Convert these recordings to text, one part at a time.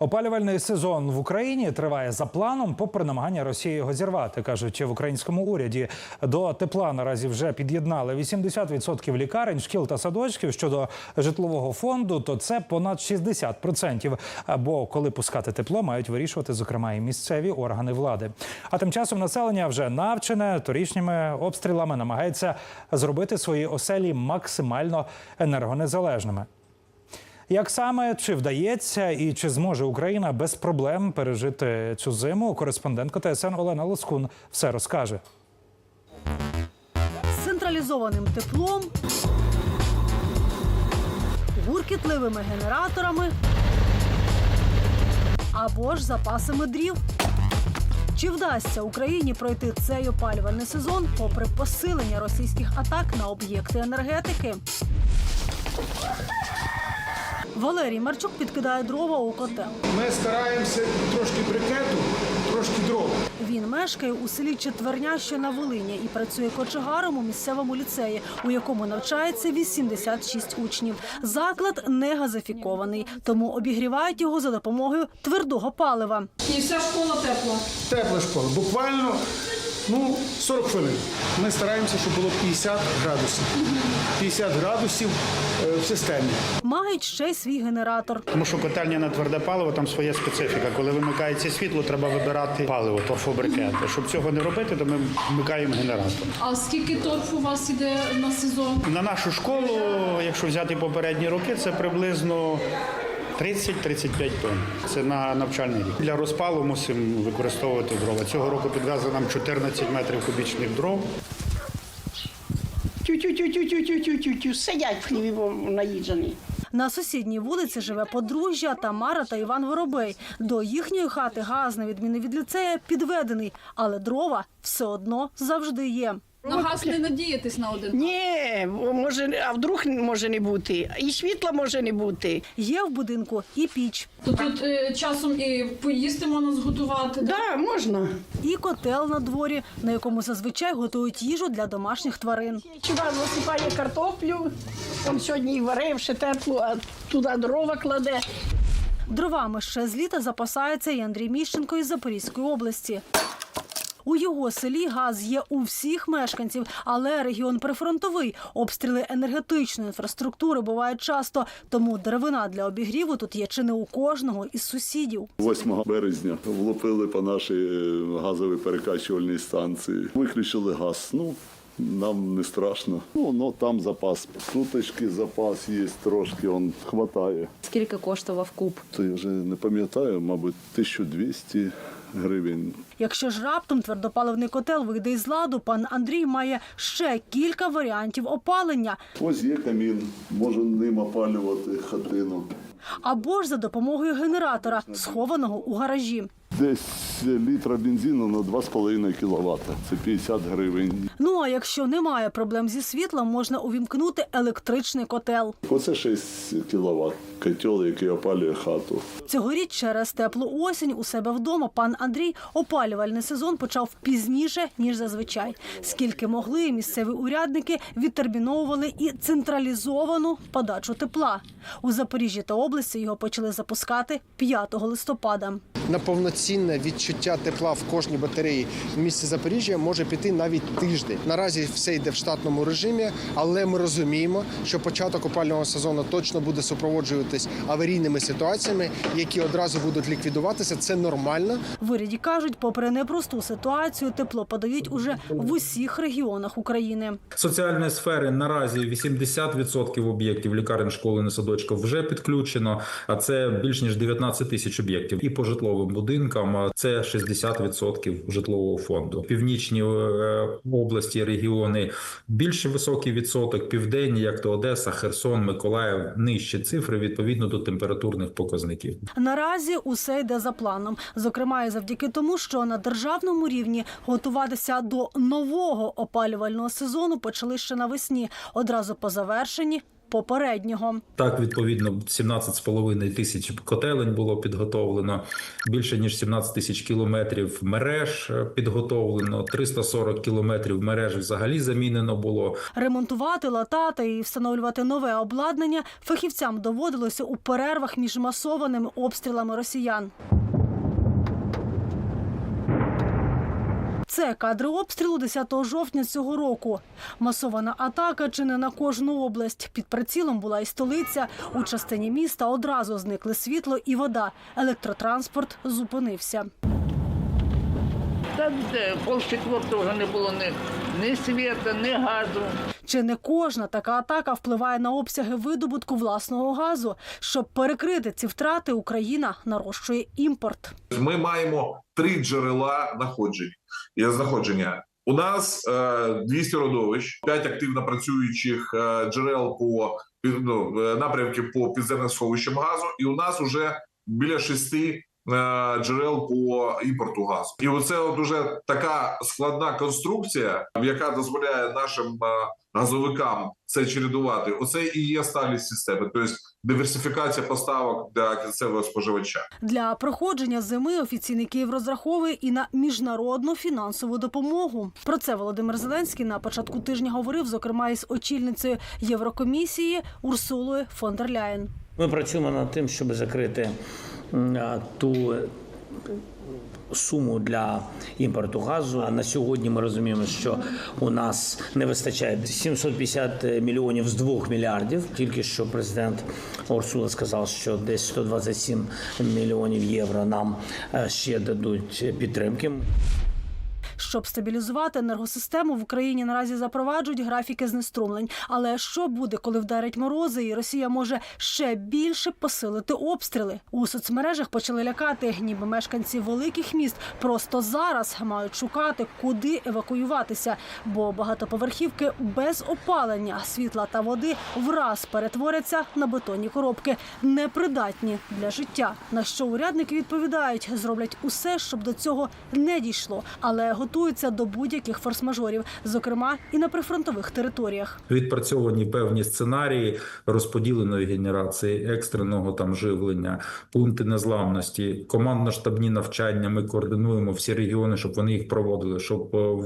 Опалювальний сезон в Україні триває за планом, попри намагання Росії його зірвати, кажуть в українському уряді. До тепла наразі вже під'єднали 80% лікарень, шкіл та садочків. Щодо житлового фонду, то це понад 60%. Бо коли пускати тепло, мають вирішувати, зокрема, і місцеві органи влади. А тим часом населення вже навчене торічніми обстрілами намагається зробити свої оселі максимально енергонезалежними. Як саме чи вдається і чи зможе Україна без проблем пережити цю зиму? Кореспондентка ТСН Олена Лоскун все розкаже. з централізованим теплом, гуркітливими генераторами або ж запасами дрів. Чи вдасться Україні пройти цей опалювальний сезон попри посилення російських атак на об'єкти енергетики? Валерій Марчук підкидає дрова у котел. Ми стараємося трошки брикету, трошки дров. Він мешкає у селі Четверня, що на Волині, і працює кочегаром у місцевому ліцеї, у якому навчається 86 учнів. Заклад не газифікований, тому обігрівають його за допомогою твердого палива. І вся школа тепла. Тепла школа. Буквально ну, 40 хвилин. Ми стараємося, щоб було 50 градусів. 50 градусів е, в системі. Мають ще й свій генератор. Тому що котельня на тверде паливо там своя специфіка. Коли вимикається світло, треба вибирати паливо, торфобрикет. Щоб цього не робити, то ми вмикаємо генератор. А скільки торфу у вас іде на сезон? На нашу школу, якщо взяти попередні роки, це приблизно 30-35 тонн. Це на навчальний рік. Для розпалу мусимо використовувати дрова. Цього року підвезли нам 14 метрів кубічних дров. Тю-тю-тю-тю-тю-тю-тю-тю. Сидять в хліві бо наїджені. На сусідній вулиці живе подружжя Тамара та Іван Воробей. До їхньої хати газ, на відміну від ліцея, підведений, але дрова все одно завжди є. На газ не надіятись на один. Ні, може, а вдруг може не бути, і світла може не бути. Є в будинку і піч, То тут е, часом і поїсти можна зготувати. да? Да, можна. і котел на дворі, на якому зазвичай готують їжу для домашніх тварин. Сюди засипає картоплю, он сьогодні і варив, ще теплу, а туди дрова кладе. Дровами ще з літа запасається і Андрій Міщенко із Запорізької області. У його селі газ є у всіх мешканців, але регіон прифронтовий. Обстріли енергетичної інфраструктури бувають часто, тому деревина для обігріву тут є чи не у кожного із сусідів. 8 березня влупили по нашій е, газовій перекачувальній станції. Виключили газ. Ну, нам не страшно. Ну, ну там запас. Суточки запас є трошки, он хватає. Скільки коштував куб? То я вже не пам'ятаю, мабуть, 1200 гривень. Якщо ж раптом твердопаливний котел вийде із ладу, пан Андрій має ще кілька варіантів опалення Ось є камін, можу ним опалювати хатину. або ж за допомогою генератора, схованого у гаражі. Десь літра бензину на 2,5 кВт. Це 50 гривень. Ну а якщо немає проблем зі світлом, можна увімкнути електричний котел. Оце 6 кВт. Котел, який опалює хату. Цьогоріч через теплу осінь у себе вдома пан Андрій опалювальний сезон почав пізніше ніж зазвичай. Скільки могли, місцеві урядники відтерміновували і централізовану подачу тепла. У Запоріжжі та області його почали запускати 5 листопада. на повноцінне відчуття тепла в кожній батареї в місті Запоріжжя може піти навіть тиждень. Наразі все йде в штатному режимі, але ми розуміємо, що початок опального сезону точно буде супроводжуватись аварійними ситуаціями, які одразу будуть ліквідуватися. Це нормально. В уряді кажуть, попри непросту ситуацію, тепло подають уже в усіх регіонах України. соціальної сфери наразі 80% об'єктів лікарень, школи, не садочків вже підключено. А це більш ніж 19 тисяч об'єктів. І по житловим будинкам це 60% житлового фонду. Північні е, області, регіони більш високий відсоток. Південні, як то Одеса, Херсон, Миколаїв, нижчі цифри відповідно до температурних показників. Наразі усе йде за планом, зокрема і завдяки тому, що на державному рівні готуватися до нового опалювального сезону почали ще навесні, одразу по завершенні попереднього. Так, відповідно, 17,5 тисяч котелень було підготовлено, більше ніж 17 тисяч кілометрів мереж е, підготовлено, 340 кілометрів мереж взагалі замінено було. Ремонтувати, латати і встановлювати нове обладнання фахівцям доводилося у перервах між масованими обстрілами росіян. Це кадри обстрілу 10 жовтня цього року. Масована атака чи не на кожну область. Під прицілом була і столиця. У частині міста одразу зникли світло і вода. Електротранспорт зупинився. Там де пол четвертого вже не було ні, ні світа, ні газу. Чи не кожна така атака впливає на обсяги видобутку власного газу? Щоб перекрити ці втрати, Україна нарощує імпорт. Ми маємо три джерела находжень і знаходження. У нас е, 200 родовищ, 5 активно працюючих е, джерел по під- ну, е, напрямків по підземним сховищам газу, і у нас вже біля шести джерел по імпорту газу. І оце от уже така складна конструкція, яка дозволяє нашим е, газовикам це чередувати. Оце і є сталість системи, тобто диверсифікація поставок для кінцевого споживача. Для проходження зими офіційний Київ розраховує і на міжнародну фінансову допомогу. Про це Володимир Зеленський на початку тижня говорив, зокрема із очільницею Єврокомісії Урсулою фон дер Ляєн. Ми працюємо над тим, щоб закрити ту е, суму для імпорту газу. А на сьогодні ми розуміємо, що у нас не вистачає 750 мільйонів з 2 мільярдів. Тільки що президент Урсула сказав, що десь 127 мільйонів євро нам е, ще дадуть підтримки. Щоб стабілізувати енергосистему в Україні наразі запроваджують графіки знеструмлень. Але що буде, коли вдарять морози, і Росія може ще більше посилити обстріли? У соцмережах почали лякати, ніби мешканці великих міст просто зараз мають шукати, куди евакуюватися, бо багатоповерхівки без опалення, світла та води враз перетворяться на бетонні коробки, непридатні для життя. На що урядники відповідають, зроблять усе, щоб до цього не дійшло, але готуються до будь-яких форс-мажорів, зокрема і на прифронтових територіях. Відпрацьовані певні сценарії розподіленої генерації, екстреного там живлення, пункти незламності, командно-штабні навчання. Ми координуємо всі регіони, щоб вони їх проводили, щоб е,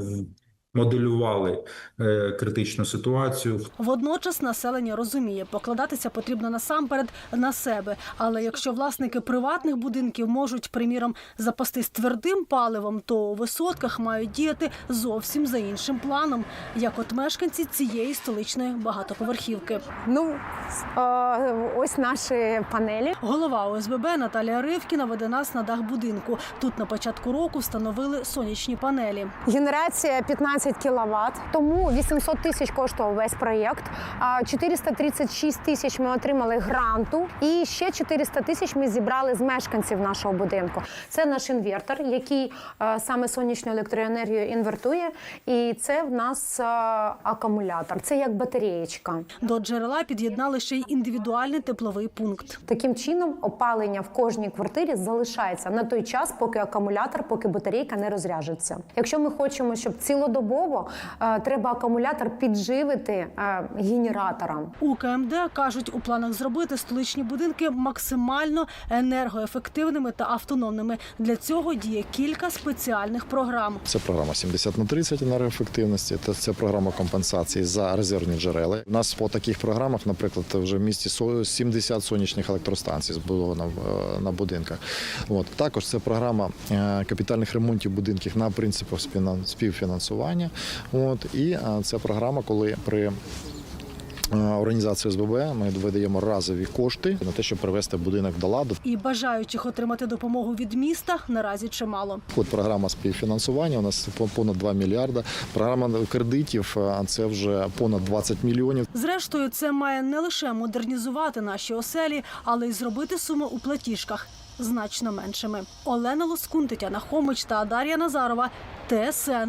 моделювали е, критичну ситуацію. Водночас населення розуміє, покладатися потрібно насамперед на себе. Але якщо власники приватних будинків можуть, приміром, запастись твердим паливом, то у висотках мають діяти зовсім за іншим планом, як от мешканці цієї столичної багатоповерхівки. Ну ось наші панелі. Голова ОСББ Наталія Ривкіна веде нас на дах будинку. Тут на початку року встановили сонячні панелі. Генерація 15 кВт, тому 800 тисяч коштував весь проєкт. А 436 тисяч ми отримали гранту, і ще 400 тисяч ми зібрали з мешканців нашого будинку. Це наш інвертор, який е, саме сонячну електроенергію інвертує, і це в нас е, акумулятор. Це як батареєчка. До джерела під'єднали ще й індивідуальний тепловий пункт. Таким чином, опалення в кожній квартирі залишається на той час, поки акумулятор, поки батарейка не розряжеться. Якщо ми хочемо, щоб цілодобово е, треба акумулятор підживити е, генератором. У КМД кажуть, у планах зробити столичні будинки максимально енергоефективними та автономними. Для цього діє кілька спеціальних програм. Це програма 70 на 30 енергоефективності. Та це програма компенсації за резервні джерела. У нас по таких програмах, наприклад, вже в місті со- 70 сонячних електростанцій збудовано в- на будинках. От також це програма е, капітальних ремонтів будинків на принципах співфінан- співфінансування. От і е, це програма, коли при е, Організації СББ ми видаємо разові кошти на те, щоб привести будинок до ладу. І бажаючих отримати допомогу від міста наразі чимало. От програма співфінансування у нас по- понад 2 мільярда. Програма кредитів а це вже понад 20 мільйонів. Зрештою, це має не лише модернізувати наші оселі, але й зробити суми у платіжках значно меншими. Олена Лоскун, Тетяна Хомич та Дар'я Назарова. ТСН